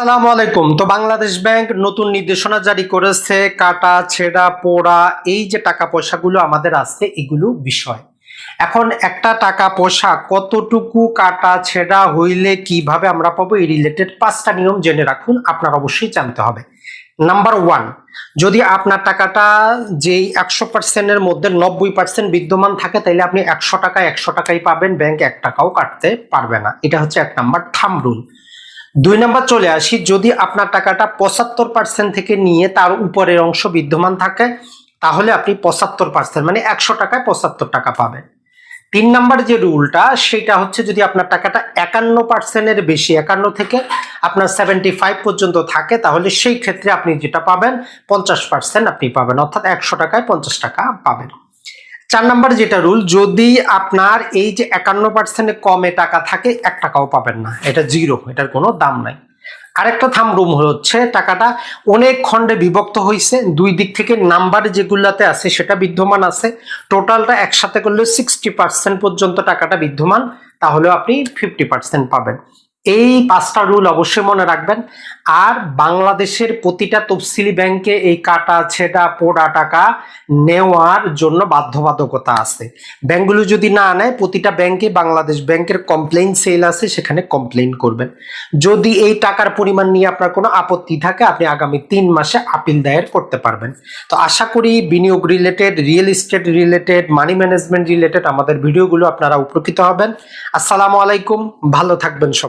আসসালামু আলাইকুম। তো বাংলাদেশ ব্যাংক নতুন নির্দেশনা জারি করেছে, কাটা, ছেঁড়া, পোড়া, এই যে টাকা পয়সাগুলো আমাদের আছে, এগুলো বিষয়। এখন একটা টাকা পয়সা কতটুকু কাটা, ছেঁড়া হইলে কীভাবে আমরা পাবো, এই রিলেটেড পাঁচটা নিয়ম জেনে রাখুন, আপনার অবশ্যই জানতে হবে। নাম্বার ওয়ান যদি আপনার টাকাটা যেই একশো পার্সেন্টের মধ্যে নব্বই পার্সেন্ট বিদ্যমান থাকে তাহলে আপনি একশো টাকা, একশো টাকাই পাবেন, ব্যাংক এক টাকাও কাটতে পারবে না। এটা হচ্ছে এক নাম্বার থাম রুল দুই নাম্বার চলে আসি, যদি আপনার টাকাটা পঁচাত্তর পার্সেন্ট থেকে নিয়ে তার উপরের অংশ বিদ্যমান থাকে, তাহলে আপনি পঁচাত্তর পার্সেন্ট মানে একশো টাকায় পঁচাত্তর টাকা পাবেন। তিন নাম্বার যে রুলটা, সেটা হচ্ছে যদি আপনার টাকাটা একান্ন পার্সেন্টের বেশি, একান্ন থেকে আপনার সেভেন্টি ফাইভ পর্যন্ত থাকে, তাহলে সেই ক্ষেত্রে আপনি যেটা পাবেন, পঞ্চাশ পার্সেন্ট আপনি পাবেন, অর্থাৎ একশো টাকায় পঞ্চাশ টাকা পাবেন। চার নাম্বার যেটা রুল যদি আপনার এই যে একান্ন পার্সেন্টে কমে টাকা থাকে, এক টাকাও পাবেন না। এটা জিরো এটার কোনো দাম নাই। আরেকটা থাম রুম হচ্ছে, টাকাটা অনেক খণ্ডে বিভক্ত হয়েছে দুই দিক থেকে নাম্বার যেগুলাতে আছে, সেটা বিদ্যমান আছে। টোটালটা একসাথে করলে সিক্সটি পার্সেন্ট পর্যন্ত টাকাটা বিদ্যমান তাহলে আপনি ফিফটি পার্সেন্ট পাবেন। এই পাঁচটা রুল অবশ্যই মনে রাখবেন। আর বাংলাদেশের প্রতিটা তফসিলি ব্যাংকে এই কাটা, ছেঁড়া, পোড়া টাকা নেওয়ার জন্য বাধ্যবাধকতা আছে। ব্যাংকগুলো যদি না নেয়, প্রতিটা ব্যাংকে বাংলাদেশ ব্যাংকের কমপ্লেইন সেল আছে, সেখানে কমপ্লেইন করবেন। যদি এই টাকার পরিমাণ নিয়ে আপনার কোনো আপত্তি থাকে, আপনি আগামী তিন মাসে আপিল দায়ের করতে পারবেন। তো আশা করি বিনিয়োগ related real estate related money management related আমাদের ভিডিওগুলো আপনারা উপকৃত হবেন। আসসালামু আলাইকুম, ভালো থাকবেন সব।